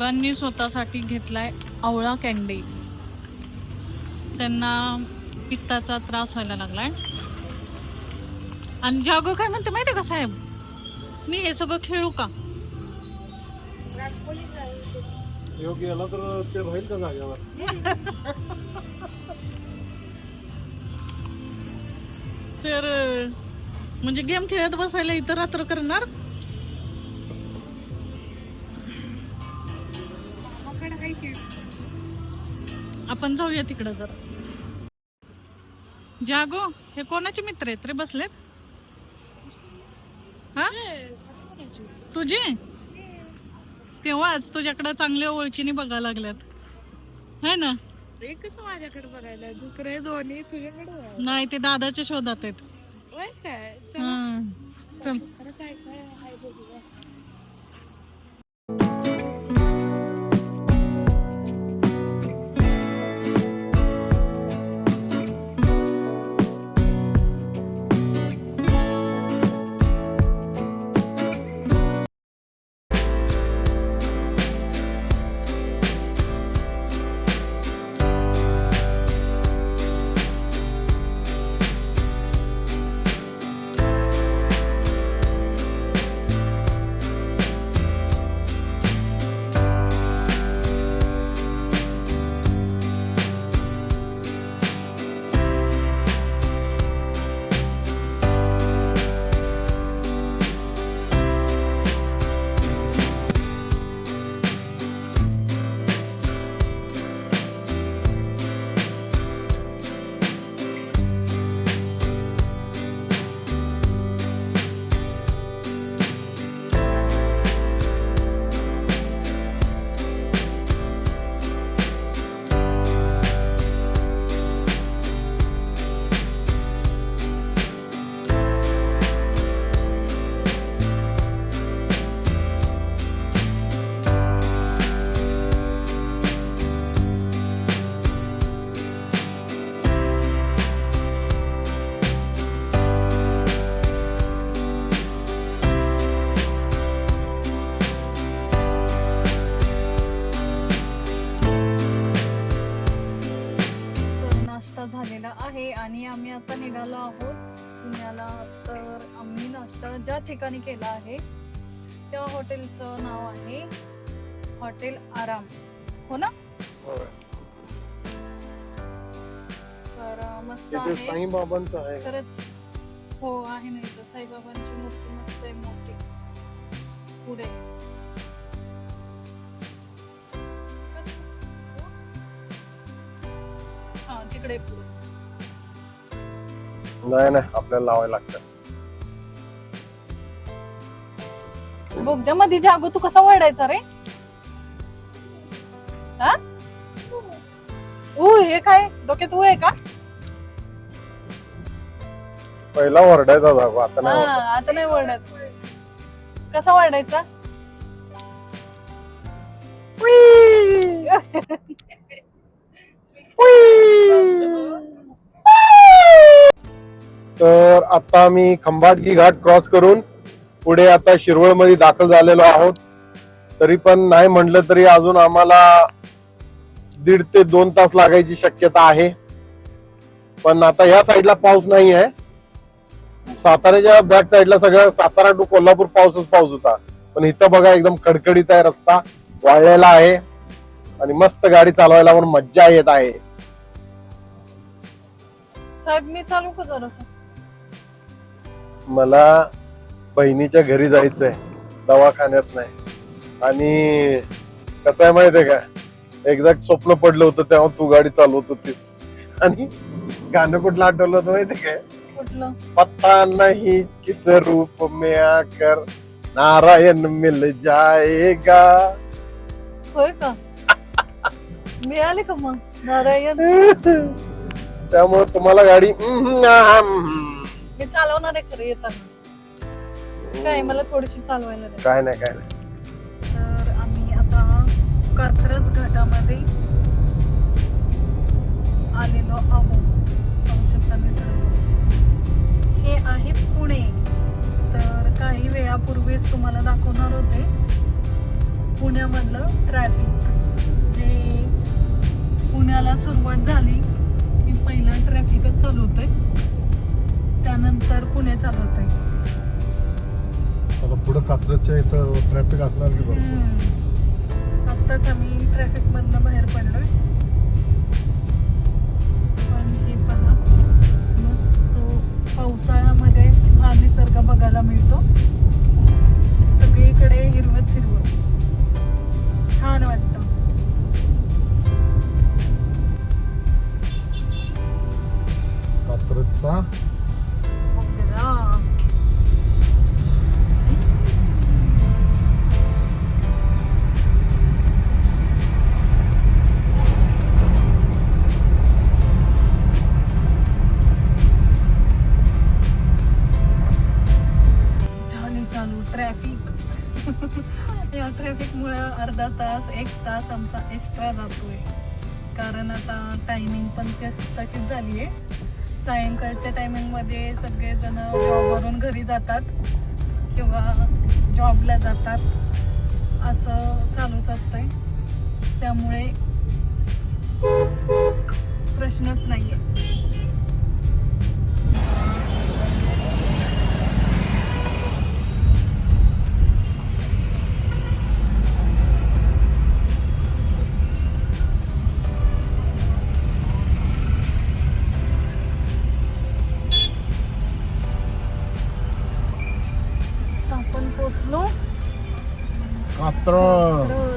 साहेबांनी स्वतःसाठी घेतलाय आवळा कॅन्डी त्यांना पित्ताचा त्रास व्हायला लागलाय. आणि जागो काय म्हणते माहिती का साहेब? मी हे सगळं खेळू का? योग्य तर ते राहील का जागेवर? तर म्हणजे गेम खेळत बसायला इतर रात्र करणार? आपण जाऊया तिकडं जर. जागो हे कोणाचे मित्र आहेत रे बसलेत? हा? तुझे? तेव्हाच तुझ्याकडे चांगल्या ओळखीने बघायला लागल्यात. है ना? एकच माझ्याकडे बघायला? दुसरे दोन्ही तुझ्याकडे. नाही ते दादाच्या शोधात आहेत. काय? चल. हा. काय काय आम्ही आता निघालो आहोत पुण्याला. तर आम्ही नाश्ता ज्या ठिकाणी केला आहे त्या हॉटेलचं नाव आहे हॉटेल आराम. हो ना? तर अं, मस्त आहे. साईबाबांचं आहे. खरंच हो आहे ना इथं. साईबाबांची मूर्ती मस्त आहे मोठी. पुढे. हा तिकडे पुढे. नाही नाही आपल्याला लावायला लागतं. बोगद्यामध्ये जागो तू कसा वळायचा रे? हा? ऊ हे काय? डोक्यात ऊ आहे का? पहिला ओरडायचा जागो आता नाही हा, आता नाही वळत कसा वळायचा आता आम्ही खंबाटकी घाट क्रॉस करून पुढे आता शिरवळमध्ये दाखल झालेलो आहोत. तरी पण नाही म्हटलं तरी अजून आम्हाला दीड ते दोन तास लागायची शक्यता आहे. पण आता ह्या साईडला पाऊस नाही आहे. साताऱ्याच्या बॅक साईडला सगळं सातारा टू कोल्हापूर पाऊसच पाऊस होता. पण इथं बघा एकदम कडकडीत आहे रस्ता वाळलेला आहे. आणि मस्त गाडी चालवायला पण मज्जा येत आहे. साहेब मी चालू का मला बहिणीच्या घरी जायचंय दवाखान्यात नाही. आणि कसं आहे माहितीये का? एकदा स्वप्न पडलं होतं तेव्हा तू गाडी चालवत होतीस. आणि गाणं कुठलं आठवलं होतं माहितीये काय पत्ता नाही किस रूप में आकर नारायण मिल जाएगा. होय का? मिळाली का मग? नारायण? त्यामुळे तुम्हाला गाडी मी चालवणार आहे खरं येताना. काय मला थोडीशी चालवायला द्या काय नाही काय नाही. तर आम्ही आता कात्रज घाटामध्ये आलेलो आहोत. पाहू शकता मिसळ हे आहे पुणे. तर काही वेळापूर्वीच तुम्हाला दाखवणार होते. पुण्यामधलं ट्रॅफिक जे पुण्याला सुरुवात झाली की पहिलं ट्रॅफिकच चालू होतंय. त्यानंतर पुणे चालू होतंय आता पुढे कात्रजच्या इथं ट्रॅफिक असणार की भरपूर. आत्ताच आम्ही ट्रॅफिक मधनं बाहेर पडलोय. पण हे पहा मस्त पावसाळ्यामध्ये हा निसर्ग बघायला मिळतो. सगळीकडे हिरवच हिरवं छान वाटतं. कात्रजचा या ट्रॅफिकमुळे अर्धा तास एक तास आमचा एक्स्ट्रा जातोय. कारण आता टायमिंग पण तशीच झाली आहे. सायंकाळच्या टायमिंगमध्ये सगळेजण जॉबवरून घरी जातात किंवा जॉबला जातात. असं चालूच असतंय. त्यामुळे प्रश्नच नाही आहे आपण पोचलो कात्रज